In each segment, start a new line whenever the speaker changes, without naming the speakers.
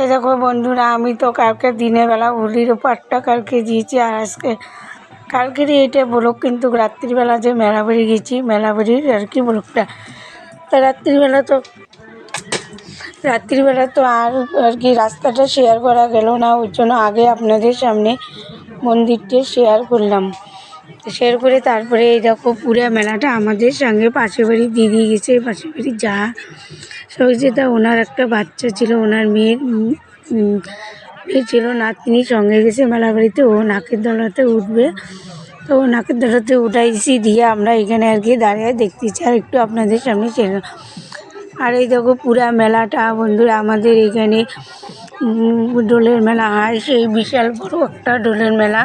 এই দেখো বন্ধুরা, আমি তো কালকে দিনের বেলা হোলির পাটটা কালকে দিয়েছি আর আজকে কালকেরই এটা ব্লক কিন্তু রাত্রিবেলা যে মেলা বাড়ি গেছি, মেলা বাড়ির আর কি ব্লকটা তা রাত্রিবেলা তো রাত্রিবেলা তো আর আর কি রাস্তাটা শেয়ার করা গেল না, ওই জন্য আগে আপনাদের সামনে মন্দিরটা শেয়ার করলাম। শেয়ার করে তারপরে এই দেখো পুরো মেলাটা আমাদের সঙ্গে পাশের বাড়ির দিদি গেছে পাশের বাড়ির যা। সহজিতা ওনার একটা বাচ্চা ছিল, ওনার মেয়ের মেয়ে ছিল নাতনি সঙ্গে গেছে মেলা বাড়িতে, ও নাকের দলাতে উঠবে। তো ও নাকের দলাতে উঠাইছি, দিয়ে আমরা এখানে আর কি দাঁড়িয়ে দেখতেছি। আর একটু আপনাদের সামনে ছিল আর এই দেখো পুরা মেলাটা, বন্ধুরা, আমাদের এখানে ডোলের মেলা হয় সেই বিশাল বড় একটা দোলের মেলা।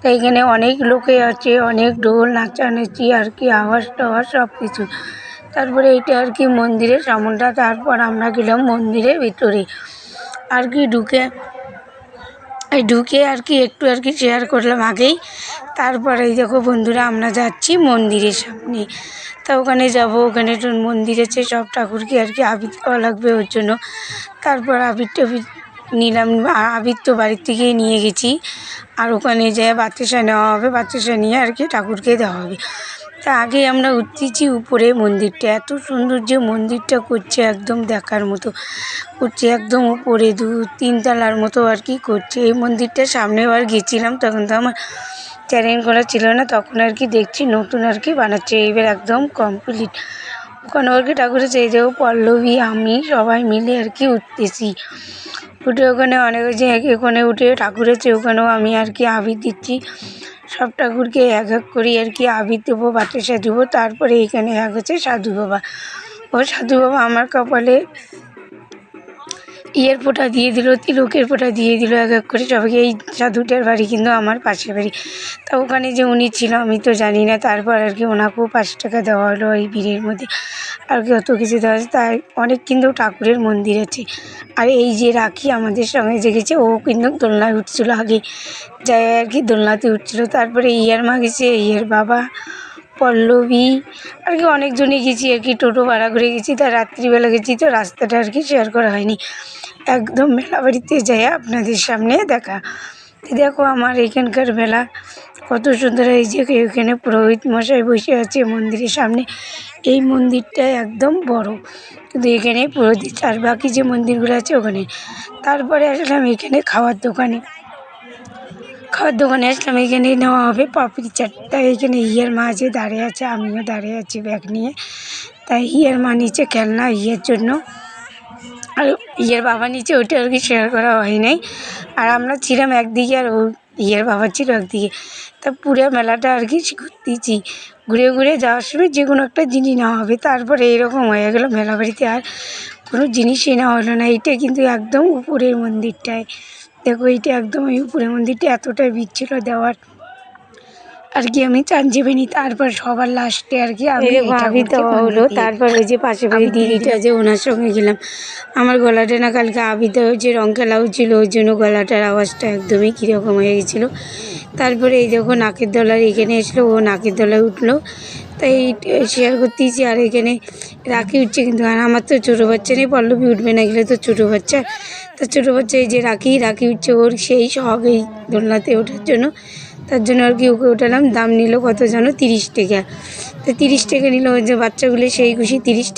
তো এখানে অনেক লোকে আছে, অনেক ঢোল নাচানাচি, আর কি আওয়াজ টাওয়াজ সব কিছু তারপরে এটা আর কি মন্দিরের সামনটা, তারপর আমরা গেলাম মন্দিরের ভিতরে। আর কি ঢুকে, এই ঢুকে আর কি একটু আর কি শেয়ার করলাম আগেই। তারপরে এই দেখো বন্ধুরা, আমরা যাচ্ছি মন্দিরের সামনে। তা ওখানে যাব, ওখানে মন্দির আছে, সব ঠাকুরকে আর কি আবির দেওয়া লাগবে ওর জন্য। তারপর আবির টাবির নিলাম আবির বাড়ির থেকেই নিয়ে গেছি। আর ওখানে যেয়ে বাতাসা নেওয়া হবে, বাতাসা নিয়ে আর কি ঠাকুরকে দেওয়া হবে। তা আগে আমরা উঠতেছি উপরে মন্দিরটা। এত সুন্দর যে মন্দিরটা করছে একদম দেখার মতো। করছে একদম উপরে দু তিনতলার মতো আর কি করছে। এই মন্দিরটা সামনে বার গেছিলাম, তখন তো আমার চ্যানেল করা ছিল না, তখন আর কি দেখছি নতুন আর কি বানাচ্ছে, এইবার একদম কমপ্লিট ওখানে আর কি ঠাকুরের যাব পল্লবী, আমি সবাই মিলে আর কি উঠতেছি। উঠে ওখানে অনেক যে ওখানে উঠে ঠাকুর আছে, ওখানেও আমি আর কি আবির দিচ্ছি। সব ঠাকুরকে এক এক করি আর কি আবির দেবো বাতাসা দেবো তারপরে এখানে এক হচ্ছে সাধু বাবা। ও সাধু বাবা আমার কপালে ইয়ের ফোঁটা দিয়ে দিল, তিলকের ফোঁটা দিয়ে দিল এক এক করে। সবাইকে, এই সাধুটার বাড়ি কিন্তু আমার পাশের বাড়ি। তা ওখানে যে উনি ছিল, আমি তো জানি না। তারপর আর কি ওনাকেও পাঁচ টাকা দেওয়া হলো এই ভিড়ের মধ্যে। আর কি অত কিছু দেওয়া হয়েছে। তাই অনেক কিন্তু ঠাকুরের মন্দির আছে। আর এই যে রাখি আমাদের সঙ্গে যে গেছে, ও কিন্তু দোলনায় উঠছিলো আগে। যাই আর কি দোলনাতে উঠছিলো। তারপরে ইয়ার মা গেছে ইয়ের বাবা। পল্লবী, আর কি অনেকজনই গেছি, আর কি টোটো ভাড়া করে গেছি, তা রাত্রিবেলা গেছি, তো রাস্তাটা আর কি শেয়ার করা হয়নি। একদম মেলা বাড়িতে যাই আপনাদের সামনে দেখা। দেখো আমার এখানকার মেলা, কত সুন্দর এই যে এখানে পুরোহিত মশাই বসে আছে মন্দিরের সামনে। এই মন্দিরটা একদম বড়, কিন্তু এখানে পুরোহিত, আর বাকি যে মন্দিরগুলো আছে ওখানে। তারপরে আসলাম এখানে খাওয়ার দোকানে। খাওয়ার দোকানে আসলাম, এখানে নেওয়া হবে পাপড়ি চাট তাই এখানে ইয়ের মা আছে দাঁড়িয়ে আছে, আমিও দাঁড়িয়ে আছি ব্যাগ নিয়ে। তাই ইয়ের মা নিচে খেলনা ইয়ের জন্য। আর ইয়ের বাবা নিচে, ওটা আর কি শেয়ার করা হয় নাই। আর আমরা ছিলাম একদিকে আর ও ইয়ের বাবা ছিল একদিকে। তা পুরো মেলাটা আর কি ঘুরতেছি। ঘুরে ঘুরে যাওয়ার সময় যে কোনো একটা জিনিস নেওয়া হবে। তারপরে এরকম হয়ে গেলো মেলা বাড়িতে আর কোনো জিনিসই নেওয়া হলো না। এইটা কিন্তু একদম উপরের মন্দিরটায়। দেখো এইটা একদম ওই উপরের মন্দিরটা এতটাই ভিড় ছিল দেওয়ার। আর কি আমি চান চাঞ্জিবিনি তারপর সবার লাস্টে আর কি আমি
দেওয়া হলো তারপর ওই যে পাশে বাড়ি দিদিটা যে ওনার সঙ্গে গেলাম আমার গলাটা না কালকে আবির দেওয়া হয়েছে রং খেলা হচ্ছিল ওই জন্য গলাটার আওয়াজটা একদমই কীরকম হয়ে গেছিল। তারপরে এই দেখো নাকের দলার এখানে এসলো ও নাকের দলায় উঠল। তাই শেয়ার করতেইছি আর এখানে রাখি উঠছে কিন্তু, আর আমার তো ছোটো বাচ্চা নেই, পল্লবী উঠবে না গেলে তো ছোটো বাচ্চা। তো ছোটো বাচ্চা এই যে রাখি রাখি উঠছে ওর সেই শখ এই দোলনাতে ওঠার জন্য। তার জন্য আর কি ওকে ওঠালাম, দাম নিল কত জানো, তিরিশ টাকা। তো তিরিশ টাকা নিল ওই যে বাচ্চাগুলো সেই খুশি তিরিশ